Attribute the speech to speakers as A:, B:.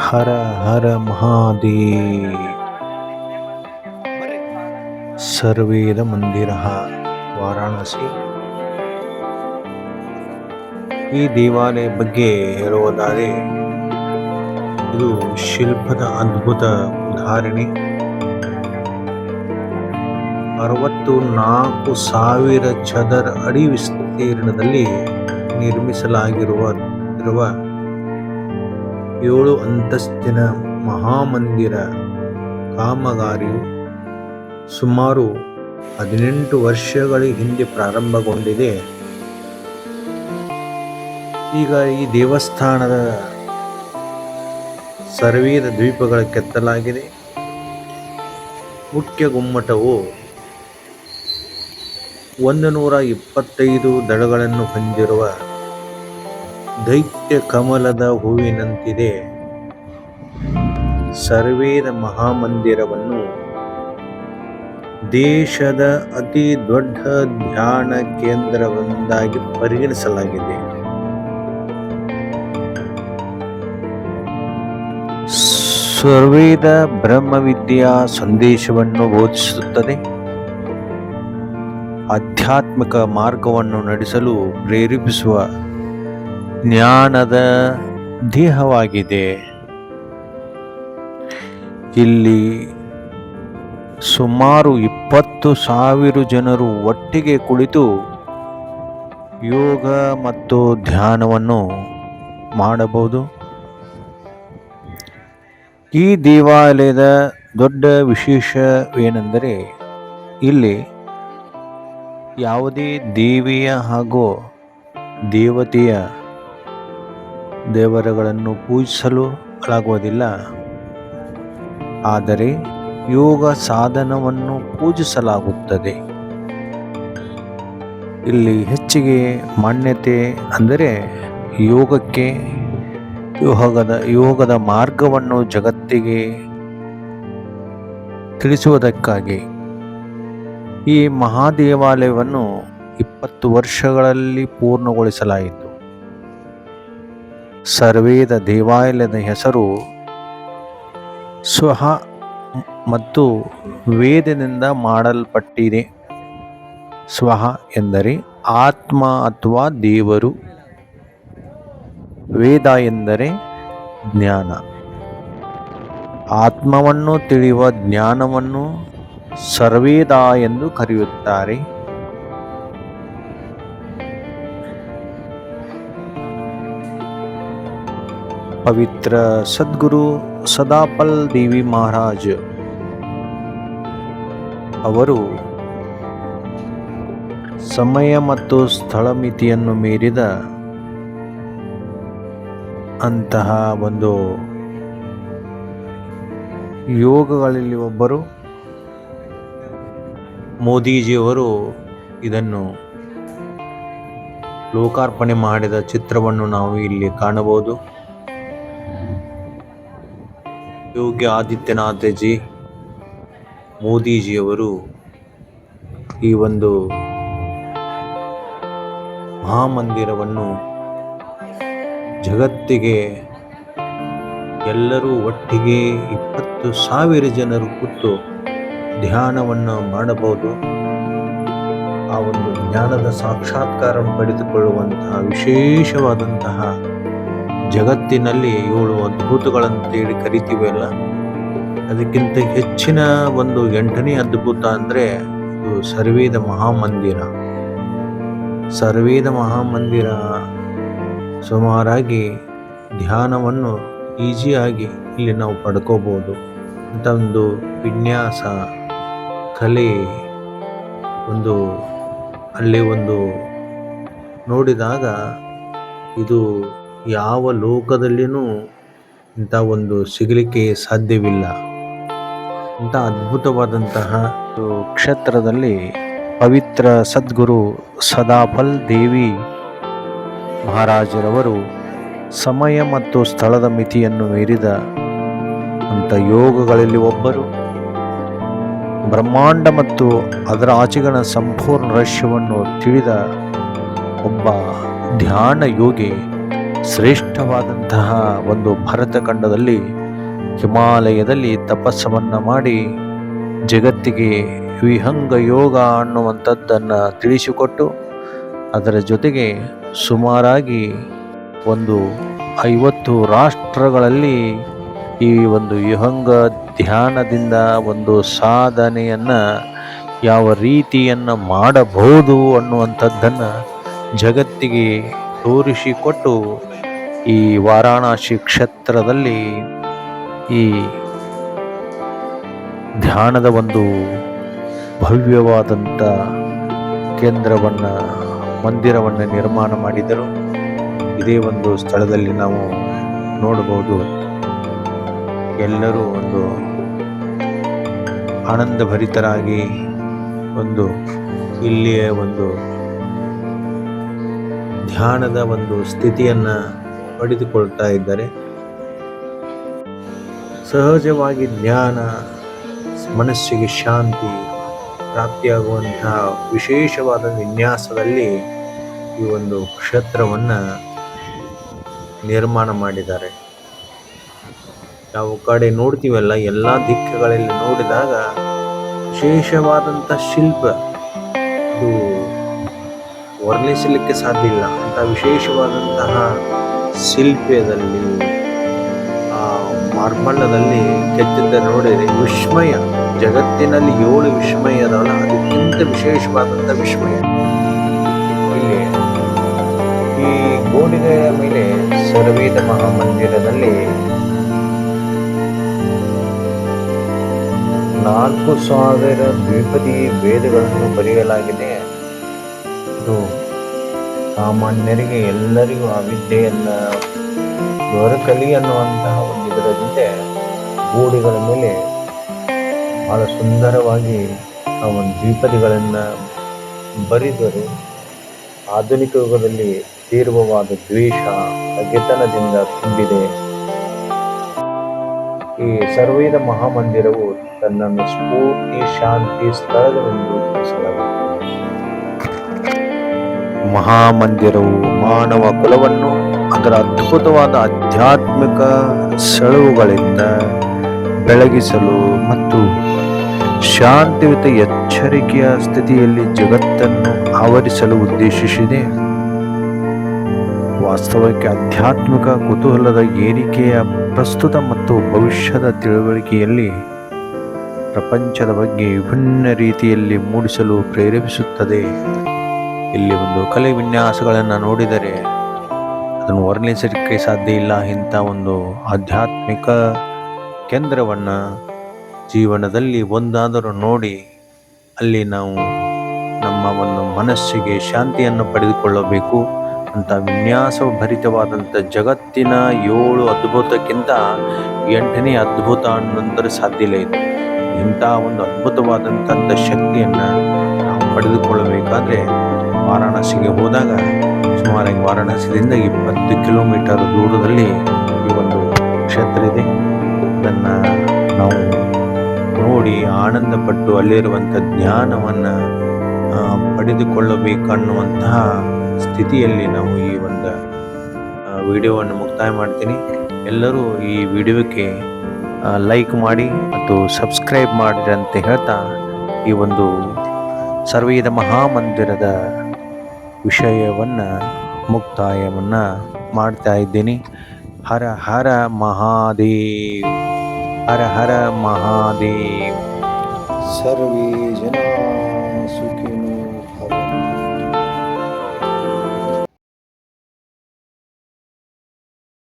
A: ಹರ ಹರ ಮಹಾದೇವ್. ಸರ್ವೇದ ಮಂದಿರ ವಾರಾಣಸಿ. ಈ ದೇವಾಲಯ ಬಗ್ಗೆ ಹೇಳುವುದಾದರೆ, ಇದು ಶಿಲ್ಪದ ಅದ್ಭುತ ಉದಾಹರಣೆ. ಅರವತ್ತು ನಾಲ್ಕು ಸಾವಿರ ಚದರ ಅಡಿ ವಿಸ್ತೀರ್ಣದಲ್ಲಿ ನಿರ್ಮಿಸಲಾಗಿರುವ, ಇರುವ ಏಳು ಅಂತಸ್ತಿನ ಮಹಾಮಂದಿರ ಕಾಮಗಾರಿಯು ಸುಮಾರು ಹದಿನೆಂಟು ವರ್ಷಗಳ ಹಿಂದೆ ಪ್ರಾರಂಭಗೊಂಡಿದೆ. ಈಗ ಈ ದೇವಸ್ಥಾನದ ಸರ್ವೇದ ದ್ವೀಪಗಳ ಕೆತ್ತಲಾಗಿದೆ. ಮುಖ್ಯ ಗುಮ್ಮಟವು ಒಂದು ನೂರ ಇಪ್ಪತ್ತೈದು ದಳಗಳನ್ನು ಹೊಂದಿರುವ ದೈತ್ಯ ಕಮಲದ ಹೂವಿನಂತಿದೆ. ಸರ್ವೇದ ಮಹಾಮಂದಿರವನ್ನು ದೇಶದ ಅತಿ ದೊಡ್ಡ ಧ್ಯಾನ ಕೇಂದ್ರವೊಂದಾಗಿ ಪರಿಗಣಿಸಲಾಗಿದೆ. ಸರ್ವೇದ ಬ್ರಹ್ಮವಿದ್ಯೆಯ ಸಂದೇಶವನ್ನು ಬೋಧಿಸುತ್ತದೆ. ಆಧ್ಯಾತ್ಮಿಕ ಮಾರ್ಗವನ್ನು ನಡೆಸಲು ಪ್ರೇರೇಪಿಸುವ ಜ್ಞಾನದ ದೇಹವಾಗಿದೆ. ಇಲ್ಲಿ ಸುಮಾರು ಇಪ್ಪತ್ತು ಸಾವಿರ ಜನರು ಒಟ್ಟಿಗೆ ಕುಳಿತು ಯೋಗ ಮತ್ತು ಧ್ಯಾನವನ್ನು ಮಾಡಬಹುದು. ಈ ದೇವಾಲಯದ ದೊಡ್ಡ ವಿಶೇಷವೇನೆಂದರೆ ಇಲ್ಲಿ ಯಾವುದೇ ದೇವಿಯ ಹಾಗೂ ದೇವತೆಯ ದೇವರುಗಳನ್ನು ಪೂಜಿಸಲು ಆಗುವುದಿಲ್ಲ ಆದರೆ ಯೋಗ ಸಾಧನವನ್ನು ಪೂಜಿಸಲಾಗುತ್ತದೆ. ಇಲ್ಲಿ ಹೆಚ್ಚಿಗೆ ಮಾನ್ಯತೆ ಅಂದರೆ ಯೋಗಕ್ಕೆ ಯೋಗದ ಯೋಗದ ಮಾರ್ಗವನ್ನು ಜಗತ್ತಿಗೆ ತಿಳಿಸುವುದಕ್ಕಾಗಿ. ಈ ಮಹಾದೇವಾಲಯವನ್ನು ಇಪ್ಪತ್ತು ವರ್ಷಗಳಲ್ಲಿ ಪೂರ್ಣಗೊಳಿಸಲಾಯಿತು. ಸರ್ವೇದ ದೇವಾಲಯದ ಹೆಸರು ಸ್ವಹ ಮತ್ತು ವೇದದಿಂದ ಮಾಡಲ್ಪಟ್ಟಿದೆ. ಸ್ವಹ ಎಂದರೆ ಆತ್ಮ ಅಥವಾ ದೇವರು. ವೇದ ಎಂದರೆ ಜ್ಞಾನ. ಆತ್ಮವನ್ನು ತಿಳಿಯುವ ಜ್ಞಾನವನ್ನು ಸರ್ವೇದ ಎಂದು ಕರೆಯುತ್ತಾರೆ. ಪವಿತ್ರ ಸದ್ಗುರು ಸದಾಪಲ್ ದೇವಿ ಮಹಾರಾಜ್ ಅವರು ಸಮಯ ಮತ್ತು ಸ್ಥಳ ಮಿತಿಯನ್ನು ಮೀರಿದ ಅಂತಹ ಒಂದು ಯೋಗಗಳಲ್ಲಿ ಒಬ್ಬರು ಮೋದಿಜಿಯವರು ಇದನ್ನು ಲೋಕಾರ್ಪಣೆ ಮಾಡಿದ ಚಿತ್ರವನ್ನು ನಾವು ಇಲ್ಲಿ ಕಾಣಬಹುದು. ಯೋಗಿ ಆದಿತ್ಯನಾಥಜಿ ಮೋದಿಜಿಯವರು ಈ ಒಂದು ಮಹಾಮಂದಿರವನ್ನು ಜಗತ್ತಿಗೆ ಎಲ್ಲರೂ ಒಟ್ಟಿಗೆ ಇಪ್ಪತ್ತು ಸಾವಿರ ಜನರು ಕೂತು ಧ್ಯಾನವನ್ನು ಮಾಡಬಹುದು. ಆ ಒಂದು ಜ್ಞಾನದ ಸಾಕ್ಷಾತ್ಕಾರವನ್ನು ಪಡೆದುಕೊಳ್ಳುವಂತಹ ವಿಶೇಷವಾದಂತಹ ಜಗತ್ತಿನಲ್ಲಿ ಏಳು ಅದ್ಭುತಗಳಂತೇಳಿ ಕರಿತೀವಲ್ಲ ಅದಕ್ಕಿಂತ ಹೆಚ್ಚಿನ ಒಂದು ಎಂಟನೇ ಅದ್ಭುತ ಅಂದರೆ ಇದು ಸರ್ವೇದ ಮಹಾಮಂದಿರ. ಸರ್ವೇದ ಮಹಾಮಂದಿರ ಸುಮಾರಾಗಿ ಧ್ಯಾನವನ್ನು ಈಸಿಯಾಗಿ ಇಲ್ಲಿ ನಾವು ಪಡ್ಕೋಬೋದು. ಅಂತ ಒಂದು ವಿನ್ಯಾಸ, ಕಲೆ ಒಂದು ಅಲ್ಲಿ ಒಂದು ನೋಡಿದಾಗ ಇದು ಯಾವ ಲೋಕದಲ್ಲಿನೂ ಇಂಥ ಒಂದು ಸಿಗಲಿಕ್ಕೆ ಸಾಧ್ಯವಿಲ್ಲ. ಇಂಥ ಅದ್ಭುತವಾದಂತಹ ಕ್ಷೇತ್ರದಲ್ಲಿ ಪವಿತ್ರ ಸದ್ಗುರು ಸದಾಫಲ್ ದೇವಿ ಮಹಾರಾಜರವರು ಸಮಯ ಮತ್ತು ಸ್ಥಳದ ಮಿತಿಯನ್ನು ಮೀರಿದ ಅಂಥ ಯೋಗಗಳಲ್ಲಿ ಒಬ್ಬರು. ಬ್ರಹ್ಮಾಂಡ ಮತ್ತು ಅದರ ಆಚೆಗಣ ಸಂಪೂರ್ಣ ರಹಸ್ಯವನ್ನು ತಿಳಿದ ಒಬ್ಬ ಧ್ಯಾನ ಯೋಗಿ ಶ್ರೇಷ್ಠವಾದಂತಹ ಒಂದು ಭರತಖಂಡದಲ್ಲಿ ಹಿಮಾಲಯದಲ್ಲಿ ತಪಸ್ಸವನ್ನು ಮಾಡಿ ಜಗತ್ತಿಗೆ ವಿಹಂಗ ಯೋಗ ಅನ್ನುವಂಥದ್ದನ್ನು ತಿಳಿಸಿಕೊಟ್ಟು ಅದರ ಜೊತೆಗೆ ಸುಮಾರಾಗಿ ಒಂದು ಐವತ್ತು ರಾಷ್ಟ್ರಗಳಲ್ಲಿ ಈ ಒಂದು ವಿಹಂಗ ಧ್ಯಾನದಿಂದ ಒಂದು ಸಾಧನೆಯನ್ನು ಯಾವ ರೀತಿಯನ್ನು ಮಾಡಬಹುದು ಅನ್ನುವಂಥದ್ದನ್ನು ಜಗತ್ತಿಗೆ ತೋರಿಸಿಕೊಟ್ಟು ಈ ವಾರಾಣಸಿ ಕ್ಷೇತ್ರದಲ್ಲಿ ಈ ಧ್ಯಾನದ ಒಂದು ಭವ್ಯವಾದಂಥ ಕೇಂದ್ರವನ್ನು, ಮಂದಿರವನ್ನು ನಿರ್ಮಾಣ ಮಾಡಿದರು. ಇದೇ ಒಂದು ಸ್ಥಳದಲ್ಲಿ ನಾವು ನೋಡಬಹುದು. ಎಲ್ಲರೂ ಒಂದು ಆನಂದಭರಿತರಾಗಿ ಒಂದು ಇಲ್ಲಿಯ ಒಂದು ಧ್ಯಾನದ ಒಂದು ಸ್ಥಿತಿಯನ್ನು ಪಡೆದುಕೊಳ್ತಾ ಇದ್ದಾರೆ. ಸಹಜವಾಗಿ ಜ್ಞಾನ ಮನಸ್ಸಿಗೆ ಶಾಂತಿ ಪ್ರಾಪ್ತಿಯಾಗುವಂತಹ ವಿಶೇಷವಾದ ವಿನ್ಯಾಸದಲ್ಲಿ ಈ ಒಂದು ಕ್ಷೇತ್ರವನ್ನು ನಿರ್ಮಾಣ ಮಾಡಿದ್ದಾರೆ. ನಾವು ಕಡೆ ನೋಡ್ತೀವಲ್ಲ, ಎಲ್ಲ ದಿಕ್ಕುಗಳಲ್ಲಿ ನೋಡಿದಾಗ ವಿಶೇಷವಾದಂಥ ಶಿಲ್ಪ ಇದು ವರ್ಣಿಸಲಿಕ್ಕೆ ಸಾಧ್ಯ ಇಲ್ಲ ಅಂತ ವಿಶೇಷವಾದಂತಹ ಶಿಲ್ಪದಲ್ಲಿ, ಆ ಕೆತ್ತಿದ್ದ ನೋಡಿದರೆ ವಿಸ್ಮಯ. ಜಗತ್ತಿನಲ್ಲಿ ಏಳು ವಿಸ್ಮಯ ಅದಲ್ಲ ಅದಕ್ಕಿಂತ ವಿಶೇಷವಾದಂಥ ವಿಸ್ಮಯ. ಇಲ್ಲಿ ಈ ಗೋಡೆಗಳ ಮೇಲೆ ಸರ್ವೇದ ಮಹಾಮಂದಿರದಲ್ಲಿ ನಾಲ್ಕು ಸಾವಿರ ದ್ವಿಪದಿ ವೇದಗಳನ್ನು ಬರೆಯಲಾಗಿದೆ. ಇದು ಸಾಮಾನ್ಯರಿಗೆ ಎಲ್ಲರಿಗೂ ಆ ವಿದ್ಯೆಯನ್ನು ದೊರಕಲಿ ಅನ್ನುವಂತಹ ಒಂದು ಇದರದಿಂದ ಗೋಡೆಗಳ ಮೇಲೆ ಬಹಳ ಸುಂದರವಾಗಿ ಆ ಒಂದು ದ್ವಿಪದಿಗಳನ್ನು ಬರೆದರು ಆಧುನಿಕ ಯುಗದಲ್ಲಿ ತೀವ್ರವಾದ ದ್ವೇಷ ಅಗೆತನದಿಂದ ತುಂಬಿದೆ. ಈ ಸರ್ವೇದ ಮಹಾಮಂದಿರವು ತನ್ನನ್ನು ಸ್ಫೂರ್ತಿ, ಶಾಂತಿ ಸ್ಥಳಗಳೆಂದು ತಿಳಿಸಲಾಗುತ್ತದೆ. ಮಹಾಮಂದಿರವು ಮಾನವ ಕುಲವನ್ನು ಅದರ ಅದ್ಭುತವಾದ ಆಧ್ಯಾತ್ಮಿಕ ಸೆಳವುಗಳಿಂದ ಬೆಳಗಿಸಲು ಮತ್ತು ಶಾಂತಿಯುತ ಎಚ್ಚರಿಕೆಯ ಸ್ಥಿತಿಯಲ್ಲಿ ಜಗತ್ತನ್ನು ಆವರಿಸಲು ಉದ್ದೇಶಿಸಿದೆ. ವಾಸ್ತವಕ್ಕೆ ಆಧ್ಯಾತ್ಮಿಕ ಕುತೂಹಲದ ಏರಿಕೆಯ ಪ್ರಸ್ತುತ ಮತ್ತು ಭವಿಷ್ಯದ ತಿಳುವಳಿಕೆಯಲ್ಲಿ ಪ್ರಪಂಚದ ಬಗ್ಗೆ ವಿಭಿನ್ನ ರೀತಿಯಲ್ಲಿ ಮೂಡಿಸಲು ಪ್ರೇರೇಪಿಸುತ್ತದೆ. ಇಲ್ಲಿ ಒಂದು ಕಲೆ ವಿನ್ಯಾಸಗಳನ್ನು ನೋಡಿದರೆ ಅದನ್ನು ವರ್ಣಿಸಲಿಕ್ಕೆ ಸಾಧ್ಯ ಇಲ್ಲ. ಇಂಥ ಒಂದು ಆಧ್ಯಾತ್ಮಿಕ ಕೇಂದ್ರವನ್ನು ಜೀವನದಲ್ಲಿ ಒಂದಾದರೂ ನೋಡಿ ಅಲ್ಲಿ ನಾವು ನಮ್ಮ ಒಂದು ಮನಸ್ಸಿಗೆ ಶಾಂತಿಯನ್ನು ಪಡೆದುಕೊಳ್ಳಬೇಕು. ಅಂತ ವಿನ್ಯಾಸ ಭರಿತವಾದಂಥ ಜಗತ್ತಿನ ಏಳು ಅದ್ಭುತಕ್ಕಿಂತ ಎಂಟನೇ ಅದ್ಭುತ ಅನ್ನೋದ್ರೆ ಸಾಧ್ಯ ಇಲ್ಲ ಇದು. ಇಂಥ ಒಂದು ಅದ್ಭುತವಾದಂಥ ಶಕ್ತಿಯನ್ನು ನಾವು ಪಡೆದುಕೊಳ್ಳಬೇಕಾದ್ರೆ ವಾರಾಣಸಿಗೆ ಹೋದಾಗ ಸುಮಾರಾಗಿ ವಾರಾಣಸಿಯಿಂದ ಇಪ್ಪತ್ತು ಕಿಲೋಮೀಟರ್ ದೂರದಲ್ಲಿ ಈ ಒಂದು ಕ್ಷೇತ್ರ ಇದೆ. ಅದನ್ನು ನಾವು ನೋಡಿ ಆನಂದಪಟ್ಟು ಅಲ್ಲಿರುವಂಥ ಜ್ಞಾನವನ್ನು ಪಡೆದುಕೊಳ್ಳಬೇಕನ್ನುವಂತಹ ಸ್ಥಿತಿಯಲ್ಲಿ ನಾವು ಈ ಒಂದು ವಿಡಿಯೋವನ್ನು ಮುಕ್ತಾಯ ಮಾಡ್ತೀನಿ. ಎಲ್ಲರೂ ಈ ವಿಡಿಯೋಕ್ಕೆ ಲೈಕ್ ಮಾಡಿ ಮತ್ತು ಸಬ್ಸ್ಕ್ರೈಬ್ ಮಾಡಿರಿ ಅಂತ ಹೇಳ್ತಾ ಈ ಒಂದು ಸರ್ವೇದ ಮಹಾಮಂದಿರದ ವಿಷಯವನ್ನು ಮುಕ್ತಾಯವನ್ನು ಮಾಡ್ತಾ ಇದ್ದೀನಿ. ಹರ ಹರ ಮಹಾದೇವ್ ಹರ ಹರ ಮಹಾದೇವ್. ಸರ್ವೇ ಜನ